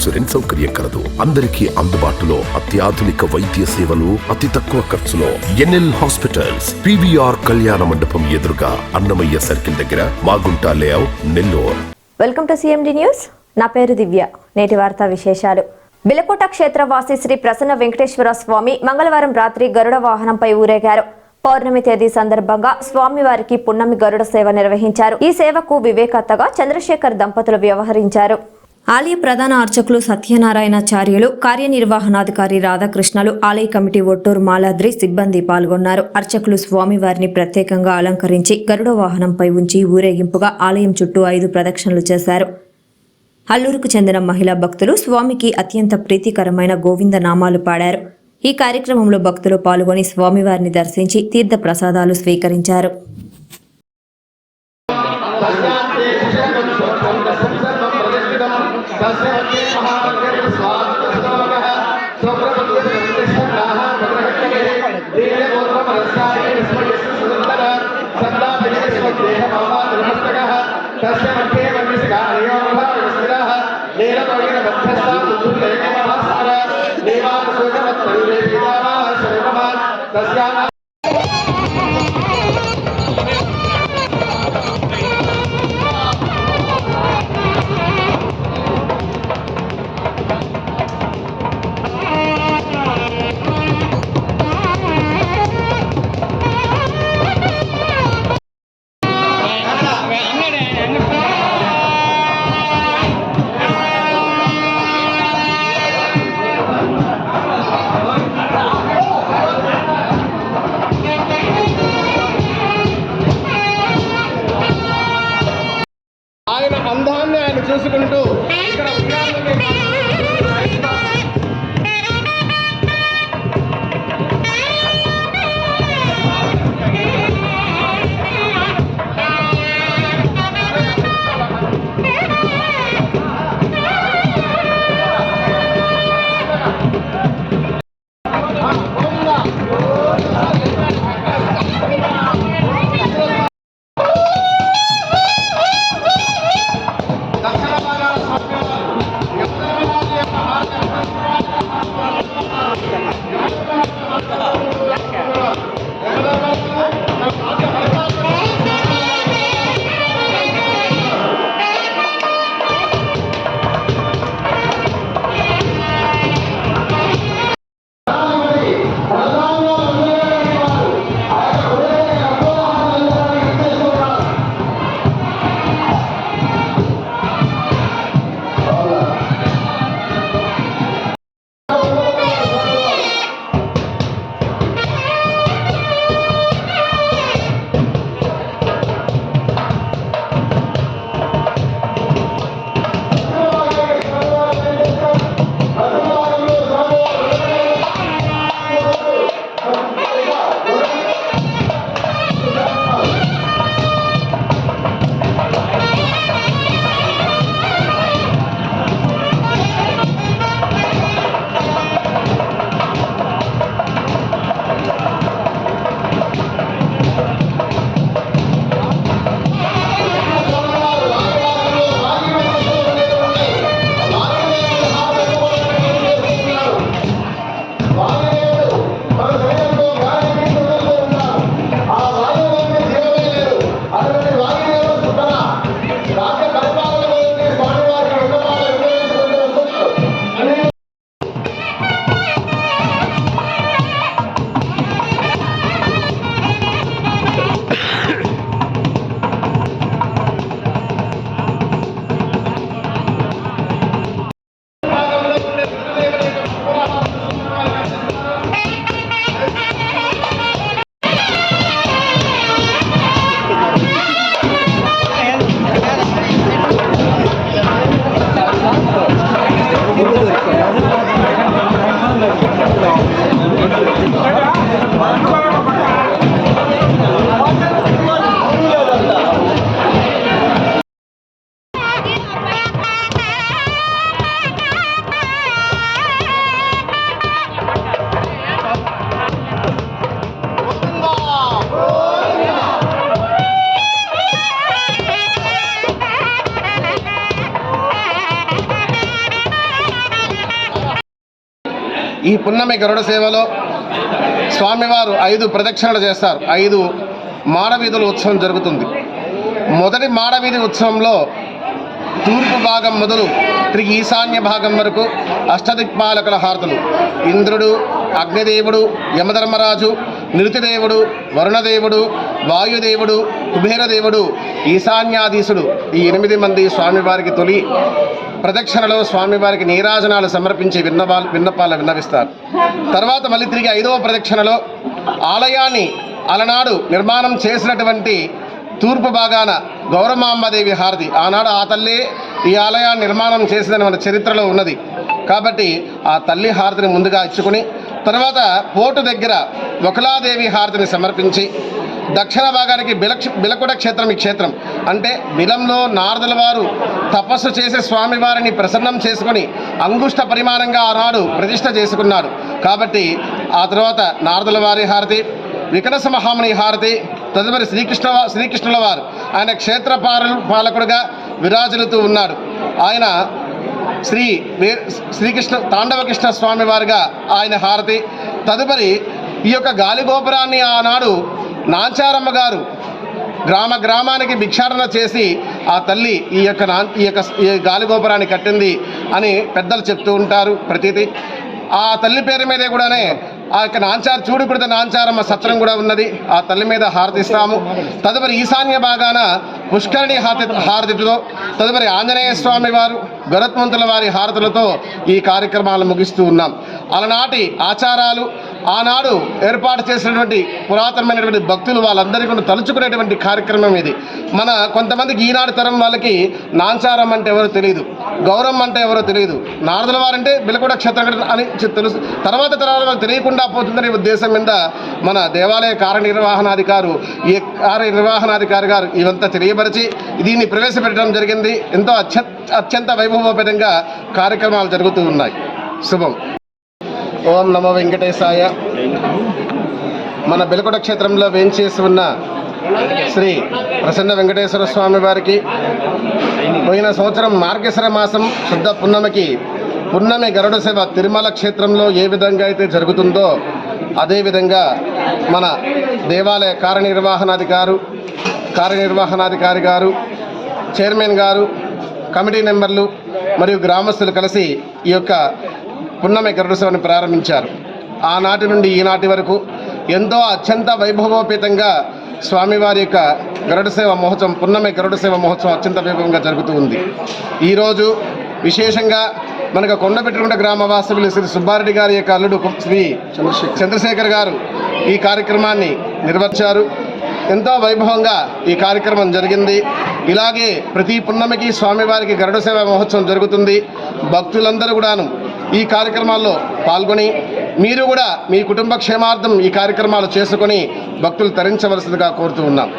Insurance సౌకర్యం కలదు. అందరికీ అందుబాటులో అత్యాధునిక వైద్య సేవలు అతి తక్కువ ఖర్చులో. ఎన్ఎల్ హాస్పిటల్స్ పివిఆర్ కళ్యాణ మండపం ఎదురుగా అన్నమయ్య సర్కిల్ దగ్గర Magunta layout Nellore. Welcome to CMD news నా పేరు దివ్య. నేటి వార్తా విశేషాలు. బిలకోట క్షేత్రవాసి శ్రీ ప్రసన్న వెంకటేశ్వర స్వామి మంగళవారం రాత్రి గరుడ వాహనంపై ఊరేగారు. పౌర్ణమి తేదీ సందర్భంగా స్వామివారికి పున్నమి గరుడ సేవ నిర్వహించారు. ఈ సేవకు వివేకత్తగా చంద్రశేఖర్ దంపతులు వ్యవహరించారు. ఆలయ ప్రధాన అర్చకులు సత్యనారాయణాచార్యులు కార్యనిర్వహణాధికారి రాధాకృష్ణలు ఆలయ కమిటీ ఒట్టూరు మాలాద్రి సిబ్బంది పాల్గొన్నారు. అర్చకులు స్వామివారిని ప్రత్యేకంగా అలంకరించి గరుడ వాహనంపై ఉంచి ఊరేగింపుగా ఆలయం చుట్టూ ఐదు ప్రదక్షిణలు చేశారు. అల్లూరుకు చెందిన మహిళా భక్తులు స్వామికి అత్యంత ప్రీతికరమైన గోవింద నామాలు పాడారు. ఈ కార్యక్రమంలో భక్తులు పాల్గొని స్వామివారిని దర్శించి తీర్థ ప్రసాదాలు స్వీకరించారు. das Jahr ಕಳಿಸಿಕೊಂಡು ఈ పున్నమి గరుడ సేవలో స్వామివారు ఐదు ప్రదక్షిణలు చేస్తారు. ఐదు మాడవీధుల ఉత్సవం జరుగుతుంది. మొదటి మాడవీధి ఉత్సవంలో తూర్పు భాగం మొదలు తిరిగి ఈశాన్య భాగం వరకు అష్టదిక్పాలకుల హారతులు. ఇంద్రుడు అగ్నిదేవుడు యమధర్మరాజు నిరుతిదేవుడు వరుణదేవుడు వాయుదేవుడు కుబేరదేవుడు ఈశాన్యాధీశుడు ఈ ఎనిమిది మంది స్వామివారికి తొలి ప్రదక్షిణలో స్వామివారికి నీరాజనాలు సమర్పించి విన్నపాలు విన్నపాలు విన్నవిస్తారు. తర్వాత మళ్ళీ తిరిగి ఐదవ ప్రదక్షిణలో ఆలయాన్ని అలనాడు నిర్మాణం చేసినటువంటి తూర్పు భాగాన గౌరమాంబదేవి హారతి. ఆనాడు ఆ తల్లి ఈ ఆలయాన్ని నిర్మాణం చేసిందని మన చరిత్రలో ఉన్నది. కాబట్టి ఆ తల్లి హారతిని ముందుగా ఇచ్చుకుని తర్వాత పోటు దగ్గర వకులాదేవి హారతిని సమర్పించి దక్షిణ భాగానికి బిలక్ష బిలకుట క్షేత్రం ఈ క్షేత్రం. అంటే బిలంలో నారదుల వారు తపస్సు చేసే స్వామివారిని ప్రసన్నం చేసుకుని అంగుష్ట పరిమాణంగా ఆనాడు ప్రతిష్ట చేసుకున్నారు. కాబట్టి ఆ తర్వాత నారదుల వారి హారతి వికనస మహాముని హారతి తదుపరి శ్రీకృష్ణ శ్రీకృష్ణుల వారు. ఆయన క్షేత్ర పాలకుడుగా విరాజులుతూ ఉన్నాడు. ఆయన శ్రీ వే శ్రీకృష్ణ తాండవకృష్ణ స్వామి వారిగా ఆయన హారతి. తదుపరి ఈ యొక్క గాలిగోపురాన్ని ఆనాడు నాంచారమ్మ గారు గ్రామ గ్రామానికి భిక్షాటన చేసి ఆ తల్లి ఈ యొక్క నా ఈ యొక్క ఈ గాలిగోపురాన్ని కట్టింది అని పెద్దలు చెప్తూ ఉంటారు ప్రతీతి. ఆ తల్లి పేరు మీదే కూడానే ఆ యొక్క నాంచారు చూడు నాంచారమ్మ సత్రం కూడా ఉన్నది. ఆ తల్లి మీద హారతిస్తాము. తదుపరి ఈశాన్య భాగాన పుష్కరిణి హారతి హారతితో తదుపరి ఆంజనేయ స్వామి వారు గరుత్మంతుల వారి హారతులతో ఈ కార్యక్రమాలు ముగిస్తూ ఉన్నాం. అలనాటి ఆచారాలు ఆనాడు ఏర్పాటు చేసినటువంటి పురాతనమైనటువంటి భక్తులు వాళ్ళందరికీ కూడా తలుచుకునేటువంటి కార్యక్రమం ఇది. మన కొంతమందికి ఈనాడు తరం వాళ్ళకి నాంచారం అంటే ఎవరో తెలియదు గౌరవం అంటే ఎవరో తెలియదు నారదుల వారంటే బిలకూడ క్షేత్రం అని తెలుసు. తర్వాత తరాల వాళ్ళు తెలియకుండా పోతుందనే ఉద్దేశం మీద మన దేవాలయ కార్యనిర్వహణాధికారు ఈ కార్యనిర్వహణాధికారి గారు ఇవంతా తెలియపరిచి దీన్ని ప్రవేశపెట్టడం జరిగింది. ఎంతో అత్యంత అత్యంత వైభవోపేతంగా కార్యక్రమాలు జరుగుతూ ఉన్నాయి. శుభం. ఓం నమో వెంకటేశాయ. మన బెలకొట క్షేత్రంలో వేంచేసి ఉన్న శ్రీ ప్రసన్న వెంకటేశ్వర స్వామి వారికి పోయిన సంవత్సరం మార్గేశ్వర మాసం శుద్ధ పున్నమికి పున్నమి గరుడ సేవ తిరుమల క్షేత్రంలో ఏ విధంగా అయితే జరుగుతుందో అదేవిధంగా మన దేవాలయ కార్యనిర్వహణాధికారు కార్యనిర్వహణాధికారి గారు చైర్మన్ గారు కమిటీ మెంబర్లు మరియు గ్రామస్తులు కలిసి ఈ యొక్క పున్నమి గరుడ సేవను ప్రారంభించారు. ఆనాటి నుండి ఈనాటి వరకు ఎంతో అత్యంత వైభవోపేతంగా స్వామివారి యొక్క గరుడ సేవ మహోత్సవం పున్నమి గరుడ సేవ మహోత్సవం అత్యంత వైభవంగా జరుగుతూ ఉంది. ఈరోజు విశేషంగా మనకు కొండపెట్టుకుంట గ్రామ వాస్తవులు శ్రీ సుబ్బారెడ్డి గారి యొక్క అల్లుడు శ్రీ చంద్రశేఖర్. గారు ఈ కార్యక్రమాన్ని నిర్వహించారు. ఎంతో వైభవంగా ఈ కార్యక్రమం జరిగింది. ఇలాగే ప్రతి పున్నమికి స్వామివారికి గరుడ సేవ మహోత్సవం జరుగుతుంది. భక్తులందరూ కూడాను ఈ కార్యక్రమాల్లో పాల్గొని మీరు కూడా మీ కుటుంబ క్షేమార్థం ఈ కార్యక్రమాలు చేసుకొని భక్తులు తరించవలసిందిగా కోరుతూ ఉన్నాం.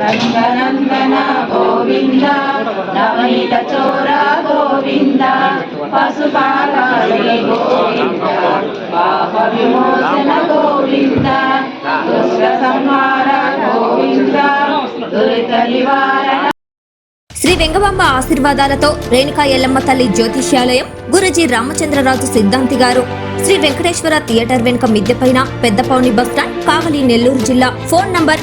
నందనందన గోవింద నవనీత చోర గోవింద పశుపాలే గోవింద పాప విమోచన గోవింద దుష్ట సంహార గోవింద దురిత నివారణ శ్రీ వెంగబాంబ ఆశీర్వాదాలతో రేణుకా ఎల్లమ్మ తల్లి జ్యోతిష్యాలయం గురుజీ రామచంద్రరాజు సిద్ధాంతి గారు శ్రీ వెంకటేశ్వర థియేటర్ వెనుక మిద్దెపైన పెద్దపౌని బస్ స్టాండ్ కావలి నెల్లూరు జిల్లా phone number